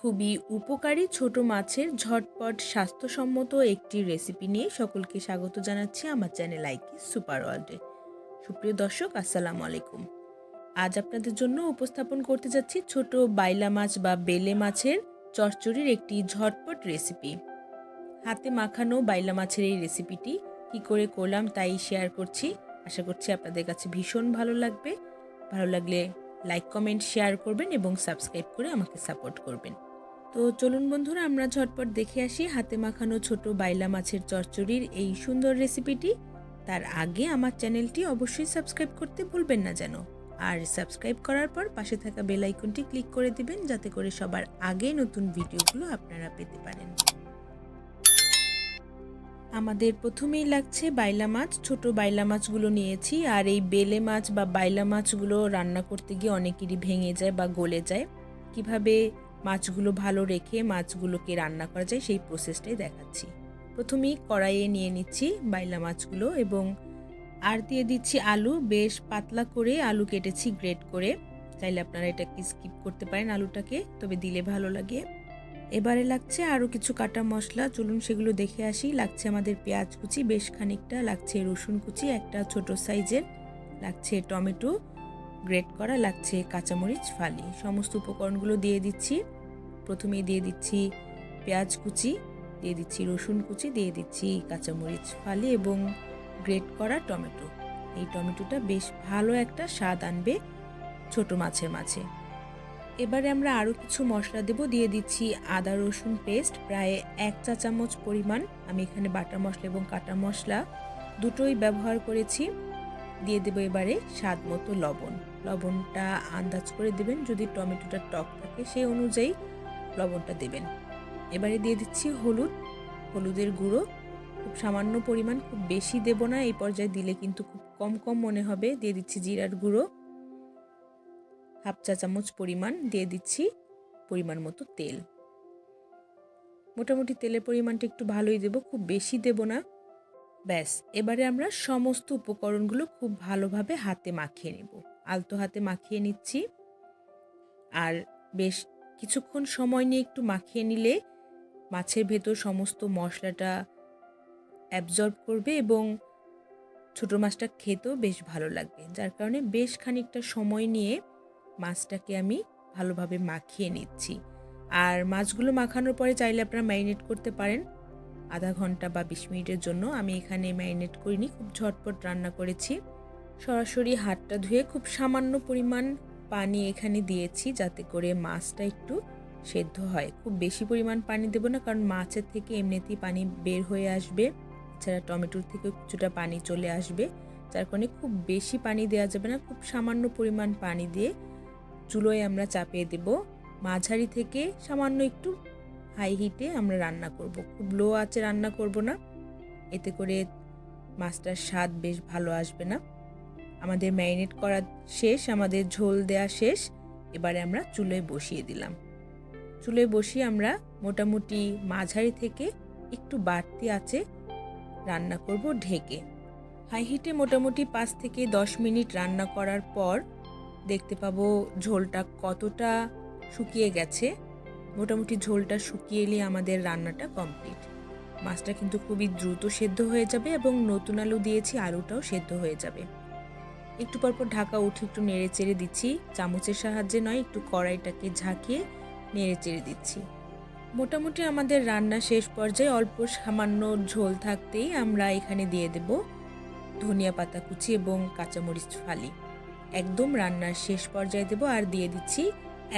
খুবই উপকারী ছোট মাছের ঝটপট স্বাস্থ্যসম্মত একটি রেসিপি নিয়ে সকলকে স্বাগত জানাচ্ছি আমার চ্যানেল আইকি সুপার ওয়ার্ল্ডে সুপ্রিয় দর্শক, আসসালামু আলাইকুম। আজ আপনাদের জন্য উপস্থাপন করতে যাচ্ছি ছোট বাইলা মাছ বা বেলে মাছের চচ্চড়ির একটি ঝটপট রেসিপি হাতে মাখানো বাইলা মাছের এই রেসিপিটি কি করে করলাম তাই শেয়ার করছি। আশা করছি আপনাদের কাছে ভীষণ ভালো লাগবে। ভালো লাগলে লাইক কমেন্ট শেয়ার করবেন এবং সাবস্ক্রাইব করে আমাকে সাপোর্ট করবেন। তো চলুন বন্ধুরা, আমরা ঝটপট দেখে আসি হাতে মাখানো ছোট বাইলা মাছের চচ্চড়ির এই সুন্দর রেসিপিটি। তার আগে আমার চ্যানেলটি অবশ্যই সাবস্ক্রাইব করতে ভুলবেন না যেন। আর সাবস্ক্রাইব করার পর পাশে থাকা বেল আইকনটি ক্লিক করে দিবেন, যাতে করে সবার আগে নতুন ভিডিওগুলো আপনারা পেতে পারেন। আমাদের প্রথমেই লাগছে বাইলা মাছ। ছোট বাইলা মাছগুলো নিয়েছি, আর এই বেলে মাছ বা বাইলা মাছগুলো রান্না করতে গিয়ে অনেকেরই ভেঙে যায় বা গলে যায়। কীভাবে মাছগুলো ভালো রেখে মাছগুলোকে রান্না করা যায়, সেই প্রসেসটাই দেখাচ্ছি। প্রথমেই কড়াইয়ে নিয়ে নিচ্ছি বাইলা মাছগুলো এবং আর দিয়ে দিচ্ছি আলু। বেশ পাতলা করে আলু কেটেছি গ্রেট করে। চাইলে আপনারা এটাকে স্কিপ করতে পারেন আলুটাকে, তবে দিলে ভালো লাগে। এবারে লাগছে আরও কিছু কাটা মশলা। চলুন সেগুলো দেখে আসি। লাগছে আমাদের পেঁয়াজ কুচি, বেশ খানিকটা। লাগছে রসুন কুচি, একটা ছোট সাইজের লাগছে টমেটো গ্রেট করা লাগছে কাঁচামরিচ, ফালি। সমস্ত উপকরণগুলো দিয়ে দিচ্ছি। প্রথমেই দিয়ে দিচ্ছি পেঁয়াজ কুচি, দিয়ে দিচ্ছি রসুন কুচি, দিয়ে দিচ্ছি কাঁচামরিচ, ফালি এবং গ্রেট করা টমেটো। এই টমেটোটা বেশ ভালো একটা স্বাদ আনবে ছোট মাছের মাছে এবারে আমরা আরও কিছু মশলা দেব। দিয়ে দিচ্ছি আদা, রসুন পেস্ট, প্রায় এক চা চামচ পরিমাণ। আমি এখানে বাটা মশলা এবং কাটা মশলা দুটোই ব্যবহার করেছি। দিয়ে দেবো এবারে স্বাদ মতো লবণ। লবণটা আন্দাজ করে দেবেন, যদি টমেটোটা টক থাকে সেই অনুযায়ী লবণটা দেবেন। এবারে দিয়ে দিচ্ছি হলুদ, হলুদের গুঁড়ো। খুব সামান্য পরিমাণ, খুব বেশি দেব না, এই পর্যায়ে দিলে কিন্তু খুব কম কম মনে হবে। দিয়ে দিচ্ছি জিরার গুঁড়ো। হাফ চা চামচ পরিমাণ দিয়ে দিচ্ছি পরিমাণ মতো তেল। মোটামুটি তেলের পরিমাণটা একটু ভালোই দেব, খুব বেশি দেব না। ব্যাস, এবারে আমরা সমস্ত উপকরণগুলো খুব ভালোভাবে হাতে মাখিয়ে নেব। আলতো হাতে মাখিয়ে নিচ্ছি। আর বেশ কিছুক্ষণ সময় নিয়ে একটু মাখিয়ে নিলে মাছের ভেতর সমস্ত মশলাটা অ্যাবজর্ব করবে এবং ছোটো মাছটা খেতেও বেশ ভালো লাগবে। যার কারণে বেশ খানিকটা সময় নিয়ে মাছটাকে আমি ভালোভাবে মাখিয়ে নিচ্ছি। আর মাছগুলো মাখানোর পরে চাইলে আপনারা ম্যারিনেট করতে পারেন। আধা ঘণ্টা বা বিশ মিনিটের জন্য আমি এখানে ম্যারিনেট করিনি, খুব ঝটপট রান্না করেছি। সরাসরি হাতটা ধুয়ে খুব সামান্য পরিমাণ পানি এখানে দিয়েছি যাতে করে মাছটা একটু সেদ্ধ হয়। খুব বেশি পরিমাণ পানি দেবো না, কারণ মাছের থেকে এমনিতেই পানি বের হয়ে আসবে, এছাড়া টমেটোর থেকে কিছুটা পানি চলে আসবে, যার কারণে খুব বেশি পানি দেওয়া যাবে না, খুব সামান্য পরিমাণ পানি দিয়ে চুলোয় আমরা চাপিয়ে দেব। মাঝারি থেকে সামান্য একটু হাই হিটে আমরা রান্না করব। খুব লো আঁচে রান্না করব না। এতে করে মাছটার স্বাদ বেশ ভালো আসবে না। আমাদের ম্যারিনেট করা শেষ, আমাদের ঝোল দেয়া শেষ। এবারে আমরা চুলোয় বসিয়ে দিলাম। চুলোয় বসিয়ে আমরা মোটামুটি মাঝারি থেকে একটু বাড়তি আছে রান্না করব ঢেকে। হাই হিটে মোটামুটি পাঁচ থেকে দশ মিনিট রান্না করার পর দেখতে পাবো ঝোলটা কতটা শুকিয়ে গেছে। মোটামুটি ঝোলটা শুকিয়ে এলে আমাদের রান্নাটা কমপ্লিট। মাছটা কিন্তু খুবই দ্রুত সেদ্ধ হয়ে যাবে এবং নতুন আলু দিয়েছি, আলুটাও সেদ্ধ হয়ে যাবে। একটু পরপর ঢাকা উঠে একটু নেড়ে চেড়ে দিচ্ছি। চামচের সাহায্যে নয়, একটু কড়াইটাকে ঝাঁকিয়ে নেড়ে চেড়ে দিচ্ছি। মোটামুটি আমাদের রান্না শেষ পর্যায়ে অল্প সামান্য ঝোল থাকতেই আমরা এখানে দিয়ে দেব ধনিয়া পাতা কুচি এবং কাঁচামরিচ ফালি। একদম রান্নার শেষ পর্যায়ে দেবো আর দিয়ে দিচ্ছি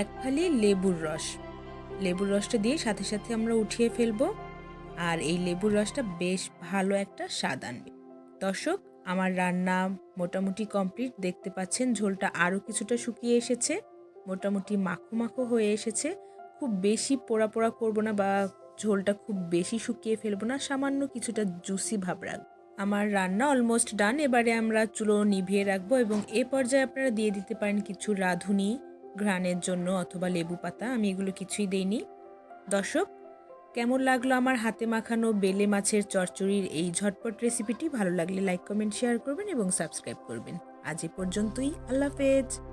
এক ফালি লেবুর রস। লেবুর রসটা দিয়ে সাথে সাথে আমরা উঠিয়ে ফেলব। আর এই লেবুর রসটা বেশ ভালো একটা স্বাদ আনবে। দর্শক, আমার রান্না মোটামুটি কমপ্লিট। দেখতে পাচ্ছেন ঝোলটা আরও কিছুটা শুকিয়ে এসেছে। মোটামুটি মাখো মাখো হয়ে এসেছে। খুব বেশি পোড়া পোড়া করব না বা ঝোলটা খুব বেশি শুকিয়ে ফেলব না, সামান্য কিছুটা জুসি ভাব রাখব। আমার রান্না অলমোস্ট ডান। এবারে আমরা চুলো নিভিয়ে রাখব এবং এ পর্যায়ে আপনারা দিয়ে দিতে পারেন কিছু রাঁধুনি। ঘ্রাণের জন্য অথবা লেবু পাতা, আমি এগুলো কিছুই দেইনি। দর্শক, কেমন লাগল আমার হাতে মাখানো বেলে মাছের চচ্চড়ির এই ঝটপট রেসিপিটি ভালো লাগলে লাইক কমেন্ট শেয়ার করবেন এবং সাবস্ক্রাইব করবেন। আজ এ পর্যন্তই, আল্লাহ হাফেজ।